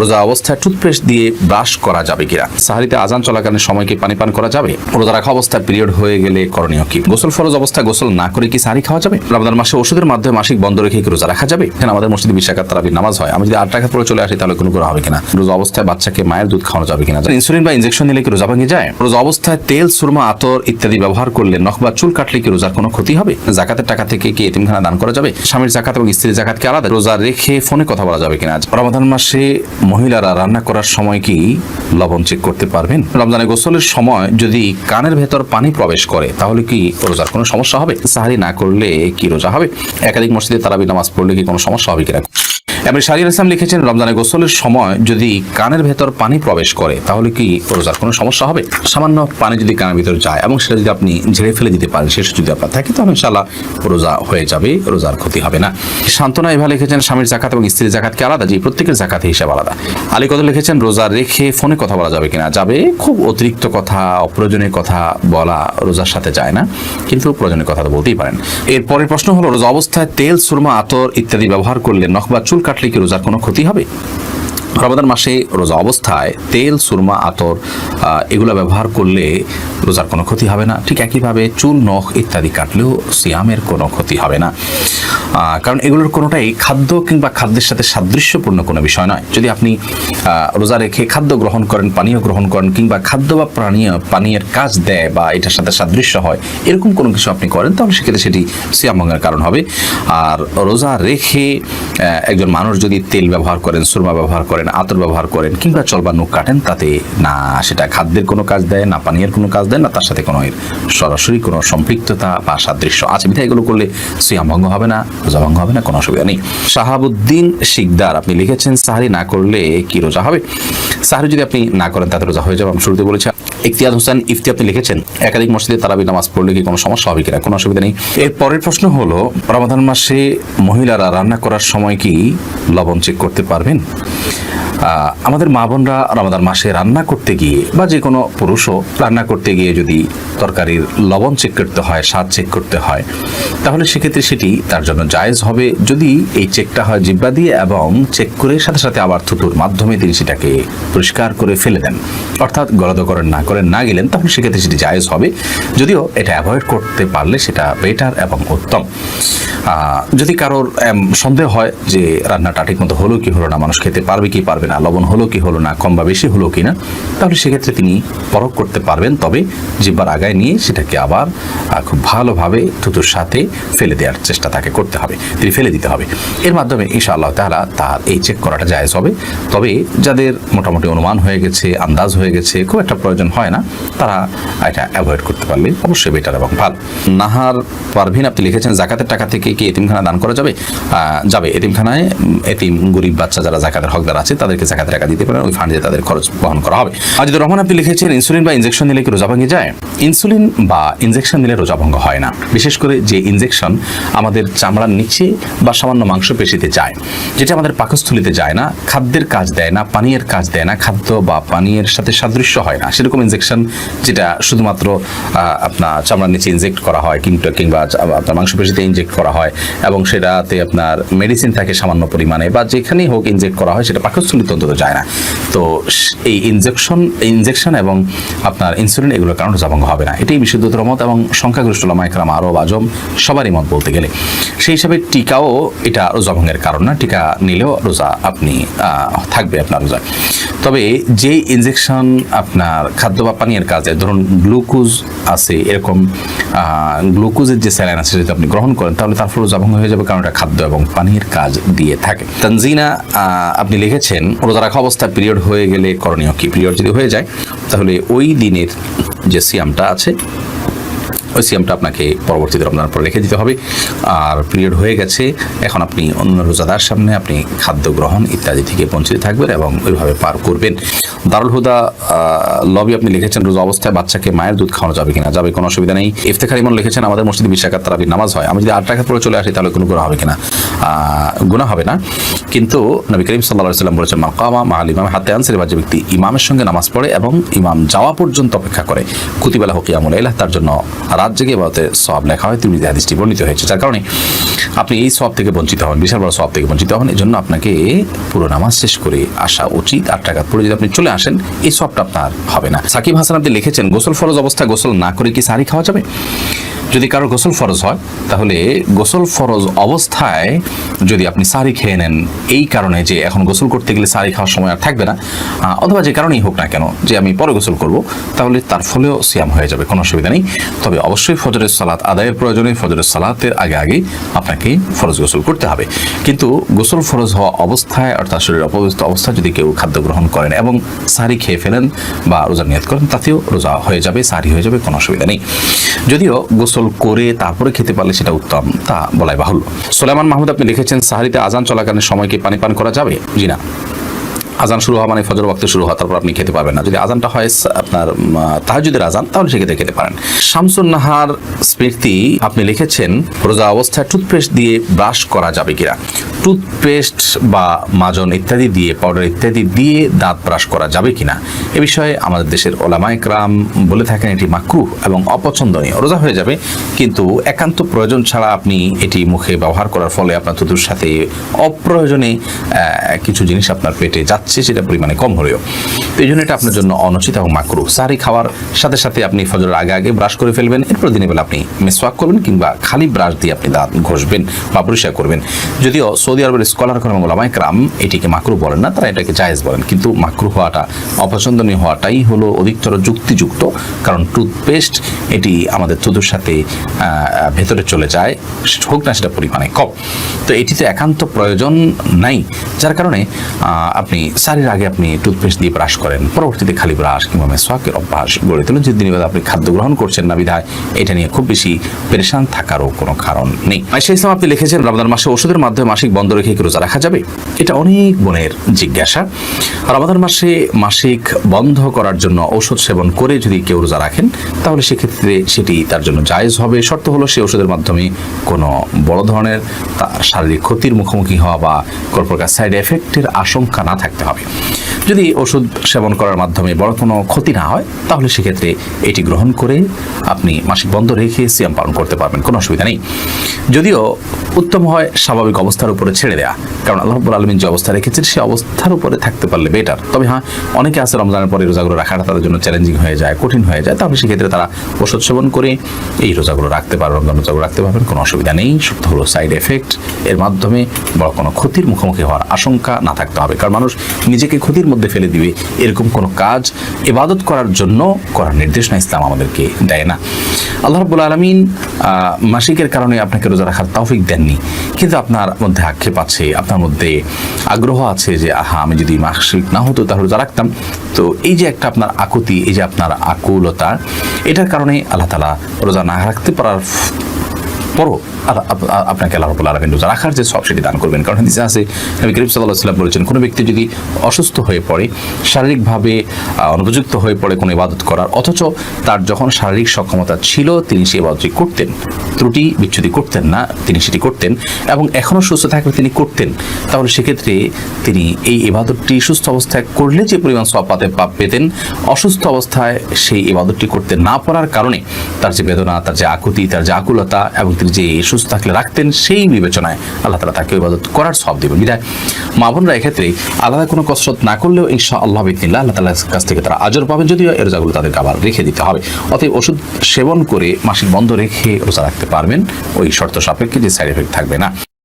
রোজা অবস্থায় টুথপেস্ট দিয়ে ব্রাশ করা যাবে কিনা? সাহারিতে আজান চলাকালীন সময় কি পানি পান করা যাবে? রোজা রাখা অবস্থায় পিরিয়ড হয়ে গেলে করণীয় কি? গোসল ফরজ অবস্থায় গোসল না করে কি সাহারি খাওয়া যাবে? রমজান মাসে ওষুধের মাধ্যমে মাসিক বন্ধ রেখে কি রোজা রাখা যাবে? এখানে আমাদের মসজিদে বিশ টাকার তারাবির নামাজ হয়। আমি যদি আট টাকা পরে চলে আসি, তাহলে কোনো করা হবে কিনা? রোজা অবস্থায় বাচ্চাকে মায়ের দুধ খাওয়ানো যাবে কিনা? ইনসুলিন বা ইনজেকশন নিলে কি রোজা ভেঙে যায়? রোজা অবস্থায় তেল, সুরমা, আতর ইত্যাদি ব্যবহার করলে নখ বা চুল কাটলে কি রোজার কোনো ক্ষতি হবে? জাকাতের টাকা থেকে কি এতিমখানা দান করা যাবে? স্বামীর জাকাত এবং স্ত্রীর জাকাতকে আলাদা? রোজা রেখে ফোনে কথা বলা যাবে কিনা রমাদান মাসে মহিলারা রান্না করার সময় কি লবণ চেক করতে পারবেন? রমজানে গোসলের সময় যদি কানের ভেতর পানি প্রবেশ করে, তাহলে কি রোজার কোনো সমস্যা হবে? সাহারি না করলে কি রোজা হবে? একাধিক মসজিদে তারাবি নামাজ পড়লে কি কোনো সমস্যা হবে কিনা? এবার শারির ইসলাম লিখেছেন, রমজানে গোসলের সময় যদি কানের ভেতর পানি প্রবেশ করে, তাহলে কি রোজার কোনো সমস্যা হবে? সামান্য পানি যদি কানের ভিতর যায় এবং সেটা যদি আপনি ঝেড়ে ফেলে দিতে পারেন, সেটা যদি আপনার থাকে, তাহলে ইনশাল্লাহ রোজা হয়ে যাবে, রোজার ক্ষতি হবে না। সান্ত্বনা এভাবে লিখেছেন, স্বামীর জাকাত এবং স্ত্রীর জাকাতকে আলাদা? যে প্রত্যেকের জাকাতে হিসাব আলাদা। আলী কত লিখেছেন, রোজা রেখে ফোনে কথা বলা যাবে কিনা? যাবে, খুব অতিরিক্ত কথা, অপ্রয়োজনীয় কথা বলা রোজার সাথে যায় না, কিন্তু প্রয়োজনীয় কথা তো বলতেই পারেন। এরপরের প্রশ্ন হলো, রোজা অবস্থায় তেল, সুরমা, আতর ইত্যাদি ব্যবহার করলে নখ বা চুল কাটলে কি রোজার কোনো ক্ষতি হবে? রমাদান মাসে রোজা অবস্থায় তেল, সুরমা, আতর এগুলো ব্যবহার করলে রোজার কোনো ক্ষতি হবে না। ঠিক একইভাবে চুল, নখ ইত্যাদি কাটলেও সিয়ামের কোনো ক্ষতি হবে না। কারণ এগুলোর কোনোটাই খাদ্য কিংবা খাদ্যের সাথে সাদৃশ্যপূর্ণ কোনো বিষয় নয়। যদি আপনি রোজা রেখে খাদ্য গ্রহণ করেন, পানীয় গ্রহণ করেন কিংবা খাদ্য বা পানীয়, পানীয়ের কাজ দেয় বা এটার সাথে সাদৃশ্য হয়, এরকম কোনো কিছু আপনি করেন, তাহলে সেক্ষেত্রে সেটি সিয়াম ভঙ্গের কারণ হবে। আর রোজা রেখে একজন মানুষ যদি তেল ব্যবহার করেন, সুরমা ব্যবহার করেন আতর ব্যবহার করেন কিংবা চলবা নুখ কাটেন, তাতে না সেটা খাদ্যের কোনো কাজ দেয়, না পানীয়ের কোনো কাজ দেয়, না তার সাথে কোনো এর সরাসরি কোনো সম্পৃক্ততা বা সাদৃশ্য আছে। বিধায় এগুলো করলে সিয়াম ভঙ্গ হবে না, রোজা ভঙ্গ হবে না, কোনো অসুবিধা নেই। শাহাবুদ্দিন শিকদার, আপনি লিখেছেন, সাহারি না করলে কি রোজা হবে? সাহারি যদি আপনি না করেন, তাতে রোজা হয়ে যাবে। আমি শুরুতে বলেছি ইফতিয়াদ হোসেন ইফতি আপনি লিখেছেন, একাধিক মসজিদে তারাবি নামাজ পড়লে কি কোনো সমস্যা হবে কিনা? কোনো অসুবিধা নেই। এর পরের প্রশ্ন হলো, রমাদান মাসে মহিলারা রান্না করার সময় কি লবণ চেক করতে পারবেন? আমাদের মা বোনরা রমাদান মাসে রান্না করতে গিয়ে বা যে কোনো পুরুষও রান্না করতে গিয়ে যদি তরকারির লবণ চেক করতে হয়, স্বাদ চেক করতে হয়, তাহলে সেক্ষেত্রে সেটি তার জন্য জায়েজ হবে। যদি এই চেকটা হয় জিব্বা দিয়ে এবং চেক করে সাথে সাথে আবার থুতুর মাধ্যমে তিনি সেটাকে পরিষ্কার করে ফেলে দেন, অর্থাৎ গলাদ করেন না করেন না গেলেন, তাহলে সেক্ষেত্রে সেটি জায়েজ হবে। যদিও এটা অ্যাভয়েড করতে পারলে সেটা বেটার এবং উত্তম। যদি কারোর সন্দেহ হয় যে রান্নাটা ঠিক মতো হলো কি হলো না, মানুষ খেতে পারবে কি পারবে না, লবণ হলো কি হলো না, কম বা বেশি হলো কি না, তাহলে সেক্ষেত্রে তিনি পরখ করতে পারবেন। তবে জিব্বার আগায় নিয়ে সেটাকে আবার খুব ভালোভাবে থুতুর সাথে ফেলে দেওয়ার চেষ্টা তাকে করতে হবে, তিনি ফেলে দিতে হবে। এর মাধ্যমে ইনশা আল্লাহ তাহলা তার এই চেক করাটা জায়েজ হবে। তবে যাদের মোটামুটি অনুমান হয়ে গেছে, আন্দাজ হয়ে গেছে, খুব একটা প্রয়োজন হয় না, তারা এটা অ্যাভয়েড করতে পারলে অবশ্যই বেটার এবং ভালো। নাহার পারভিন, আপনি লিখেছেন, জাকাতের টাকা থেকে কি এতিমখানা দান করা যাবে? যাবে। এতিমখানায়, এতিম গরিব বাচ্চা যারা জাকাতের হকদার আছে তাদেরকে জাকাতের টাকা দিতে পারেন, ওই ফান্ডে তাদের খরচ বহন করা হবে। আজিদুর রহমান, আপনি লিখেছেন, ইনসুলিন বা ইনজেকশন নিলে কি রোজা ভেঙে যায়? ইনসুলিন বা ইনজেকশন নিলে রোজা ভঙ্গ হয় না। বিশেষ করে যে ইনজেকশন আমাদের চামড়ার নিচে বা সামান্য মাংসপেশিতে যায়, যেটা আমাদের পাকস্থলিতে যায় না, খাদ্যের কাজ দেয় না, পানীয়ের কাজ দেয় না, খাদ্য বা পানীয়ের সাথে সাদৃশ্য হয় না। সেরকম ইনজেকশন যেটা শুধুমাত্র আপনার চামড়ার নিচে ইনজেক্ট করা হয়, কিংবা কিংবা আপনার মাংসপেশিতে ইনজেক্ট করা হয়, এবং সেটাতে আপনার মেডিসিন থাকে সামান্য পরিমাণে, বা যেখানেই হোক ইনজেক্ট করা হয়, সেটা পাকস্থলিতে অন্তত যায় না। তো এই ইনজেকশন ইনজেকশন এবং আপনার ইনসুলিন এগুলোর কারণে রোজাভঙ্গ হবে না। এটাই বিশুদ্ধতর মত এবং সংখ্যাগরিষ্ঠ লামাইকরাম আরব আজম সবারই মত বলতে গেলে। সেই হিসাবে টিকাও এটা রোজাভঙ্গের কারণ না। টিকা নিলেও রোজা আপনি থাকবে আপনার রোজা তবে যে ইনজেকশন আপনার খাদ্য বা পানীয়ের কাজে, ধরুন গ্লুকোজ আছে এরকম গ্লুকোজের যে স্যালাইন আছে যদি আপনি গ্রহণ করেন, তাহলে তার ফলে রোজাভঙ্গ হয়ে যাবে কারণ এটা খাদ্য এবং পানির কাজ দিয়ে থাকে। তানজিনা আপনি লিখেছেন রোজা রাখা অবস্থায় পিরিয়ড হয়ে গেলে করণীয় কি? পিরিয়ড যদি হয়ে যায়, তাহলে ওই দিনের যে সিয়ামটা আছে, ওই সিয়ামটা আপনাকে পরবর্তীতে রমজানের পর রেখে দিতে হবে। আর পিরিয়ড হয়ে গেছে, এখন আপনি অন্য রোজাদার সামনে আপনি খাদ্য গ্রহণ ইত্যাদি থেকে বঞ্চিত থাকবেন এবং ওইভাবে পার করবেন। দারুল হুদা লবি আপনি লিখেছেন, রোজা অবস্থায় বাচ্চাকে মায়ের দুধ খাওয়ানো যাবে কিনা? যাবে, কোনো অসুবিধা নেই। ইফতেখার ইমন লিখেছেন, আমাদের মসজিদে বিশ টাকার তারাবির নামাজ হয়। আমি যদি আট টাকা পরে চলে আসি, তাহলে কোনো করা হবে কিনা? গুণা হবে না। কিন্তু নবী করিম সাল্লাহ সাল্লাম বলেছেন মাকামা মা ইমাম হাতে আনসারি বা যে ব্যক্তি ইমামের সঙ্গে নামাজ পড়ে এবং ইমাম যাওয়া পর্যন্ত অপেক্ষা করে। কুতিবেলা হকিয়ামুল এলাহ তার জন্য রাত জেগে বাতে সব লেখা হয়। তিনি হাদিসটি বর্ণিত হয়েছে, যার কারণে আপনি এই সব থেকে বঞ্চিত হন বিশাল বড় সব থেকে বঞ্চিত হন এই জন্য আপনাকে পুরো নামাজ শেষ করে আসা উচিত। আট টাকা পরে যদি আপনি চলে আসেন, এই সবটা আপনার হবে না। সাকিব হাসান আপনি লিখেছেন, গোসল ফরজ অবস্থায় গোসল না করে কি সারি খাওয়া যাবে? যদি কারও গোসল ফরজ হয়, তাহলে গোসল ফরজ অবস্থায় যদি আপনি সারি খেয়ে নেন, এই কারণে যে এখন গোসল করতে গেলে সারি খাওয়ার সময় আর থাকবে না অথবা যে কারণেই হোক না কেন, যে আমি পরে গোসল করব, তাহলে তার ফলেও সিয়াম হয়ে যাবে, কোনো অসুবিধা নেই। তবে অবশ্যই ফজরের সালাত আদায়ের প্রয়োজনে ফজরের সালাতের আগে আগে আপনাকে ফরজ গোসল করতে হবে। কিন্তু গোসল ফরজ হওয়া অবস্থায় অর্থাৎ শরীর অপবিত্র অবস্থায় যদি কেউ খাদ্য গ্রহণ করেন এবং সারি খেয়ে ফেলেন বা রোজা নিয়ত করেন, তাতেও রোজা হয়ে যাবে, সারি হয়ে যাবে, কোনো অসুবিধা নেই। যদিও গোসল করে তারপরে খেতে পারলে সেটা উত্তম, তা বলাই বাহুল্য। সোলেমান মাহমুদ আপনি লিখেছেন, সাহারিতে আজান চলাকালীন সময়কে পানি পান করা যাবে? জি না। আজান শুরু হওয়া মানে ফজর ওয়াক্ত শুরু হওয়া, তারপর আপনি খেতে পারবেন না। যদি আজানটা হয় আপনার তাহাজুদের আজান তাহলে সেক্ষেত্রে খেতে পারেন। শামসুন নাহার স্মৃতি আপনি লিখেছেন, রোজা অবস্থায় টুথপেস্ট দিয়ে ব্রাশ করা যাবে কিনা? টুথপেস্ট বা মাজন ইত্যাদি দিয়ে পাউডার ইত্যাদি দিয়ে দাঁত ব্রাশ করা যাবে কিনা? এ বিষয়ে আমাদের দেশের ওলামাইকরাম বলে থাকেন এটি মাকরু এবং অপছন্দনীয়। রোজা হয়ে যাবে, কিন্তু একান্ত প্রয়োজন ছাড়া আপনি এটি মুখে ব্যবহার করার ফলে আপনার থুতুর সাথে অপ্রয়োজনে কিছু জিনিস আপনার পেটে যাচ্ছে, সেটা পরিমাণে কম হলেও। এই জন্য এটা আপনার জন্য অনুচিত এবং মাকরু সারি খাওয়ার সাথে সাথে আপনি ফজরের আগে আগে ব্রাশ করে ফেলবেন, এরপর দিনের বেলা আপনি মেসওয়াক করবেন কিংবা খালি ব্রাশ দিয়ে আপনি দাঁত ঘষবেন বা পরিষ্কার করবেন। যদিও সৌদি আরবের স্কলার করেন ওলামাই ক্রাম এটিকে মাকরু বলেন না, তারা এটাকে জায়েজ বলেন। কিন্তু মাকরু হওয়াটা, অপছন্দনীয় হওয়াটাই হলো অধিকতর যুক্তিযুক্ত, কারণ টুথপেস্ট এটি আমাদের থুতুর সাথে ভেতরে চলে যায় হোক না সেটা পরিমাণে কম। তো এটিতে একান্ত প্রয়োজন নাই, যার কারণে আপনি সারির আগে আপনি টুথপেস্ট দিয়ে ব্রাশ করেন, পরবর্তীতে খালি ব্রাশ কিংবা মেসওয়াকের অভ্যাস গড়ে তোলেন যে দিনের বেলা আপনি খাদ্য গ্রহণ করছেন না বিধায়, এটা নিয়ে খুব বেশি পেরেশান থাকারও কোনো কারণ নেই। আইসা ইসলাম, আপনি লিখেছেন, রমজান মাসে ওষুধের মাধ্যমে মাসিক বন্ধ রেখে কি রোজা রাখা যাবে? এটা অনেক বোনের জিজ্ঞাসা। আর রমাদান মাসে মাসিক বন্ধ করার জন্য ঔষধ সেবন করে যদি কেউ রোজা রাখেন, তাহলে সেক্ষেত্রে সেটি তার জন্য জায়েজ হবে। শর্ত হলো সে ওষুধের মাধ্যমে কোনো বড় ধরনের শারীরিক ক্ষতির মুখোমুখি হওয়া বা কোনো প্রকার সাইড এফেক্টের আশঙ্কা না থাকতে হবে। যদি ওষুধ সেবন করার মাধ্যমে বড় কোনো ক্ষতি না হয়, তাহলে সেক্ষেত্রে এটি গ্রহণ করে আপনি মাসিক বন্ধ রেখে সিয়াম পালন করতে পারবেন, কোনো অসুবিধা নেই। যদিও উত্তম হয় স্বাভাবিক অবস্থার উপরে ছেড়ে দেয়া, কারণ আল্লাহ রাব্বুল আলমিন যে অবস্থা রেখেছেন সেই অবস্থার উপরে থাকতে পারলে বেটার তবে হ্যাঁ অনেকে আছে রমজানের পরে রোজাগুলো রাখাটা তাদের জন্য চ্যালেঞ্জিং হয়ে যায়, কঠিন হয়ে যায়, তাহলে সেক্ষেত্রে তারা ওষুধ সেবন করে এই রোজাগুলো রাখতে পারে, রমজান রোজাগুলো রাখতে পারবেন, কোনো অসুবিধা নেই। সত্য হলো সাইড এফেক্ট এর মাধ্যমে বড় কোনো ক্ষতির মুখোমুখি হওয়ার আশঙ্কা না থাকতে হবে, কারণ মানুষ নিজেকে ক্ষতির মধ্যে ফেলে দিবে। এরকম কোনো কাজ ইবাদত করার জন্য করার নির্দেশনা ইসলাম আমাদেরকে দেয় না। আল্লাহ রাব্বুল আলমিন মাসিকের কারণে আপনাকে রোজা রাখার তৌফিক দেননি। কিন্তু আপনার মধ্যে আক্ষেপ আছে, আপনার মধ্যে আগ্রহ আছে যে, আহা, আমি যদি মাসিক না হতো তাহলে রোজা রাখতাম। তো এই যে একটা আপনার আকুতি, এই যে আপনার আকুলতা, এটার কারণে আল্লাহ তালা রোজা না রাখতে পারার পরও আপনাকে আল্লাহ রাব্বুল আলামিন রোজা রাখার যে সব সেটি দান করবেন। কারণ হাদিসে আছে, নবী করিম আলাইহি সাল্লাম বলেছেন, কোনো ব্যক্তি যদি অসুস্থ হয়ে পড়ে, শারীরিকভাবে অনুপযুক্ত হয়ে পড়ে কোনো ইবাদত করার, অথচ তার যখন শারীরিক সক্ষমতা ছিল, তিনি সেই ইবাদতটি করতেন, ত্রুটি বিচ্যুতি করতেন না, তিনি সেটি করতেন এবং এখনও সুস্থ থাকলে তিনি করতেন, তাহলে সেক্ষেত্রে তিনি এই ইবাদতটি সুস্থ অবস্থায় করলে যে পরিমাণ সব পাতে পাপ পেতেন, অসুস্থ অবস্থায় সেই ইবাদতটি করতে না পারার কারণে তার যে বেদনা, তার যে আকুতি, তার যে আকুলতা এবং তিনি যে সুস্থ থাকলে রাখতেন সেই বিবেচনায় আল্লাহ তালা তাকে ইবাদত করার সব দেবেন। বিধায় মা বোনরা এক্ষেত্রে আলাদা কোনো কসরত না করলেও ইনশা আল্লাহ বিদিনা আল্লাহ তালার কাছ থেকে তারা আজর পাবেন, যদিও এর রোজাগুলো তাদেরকে আবার রেখে দিতে হবে। অতএব ওষুধ সেবন করে মাসিক বন্ধ রেখে রোজা রাখতে পারবেন। ওই শর্ত সাপেক্ষে যে সাইড এফেক্ট থাকবে না।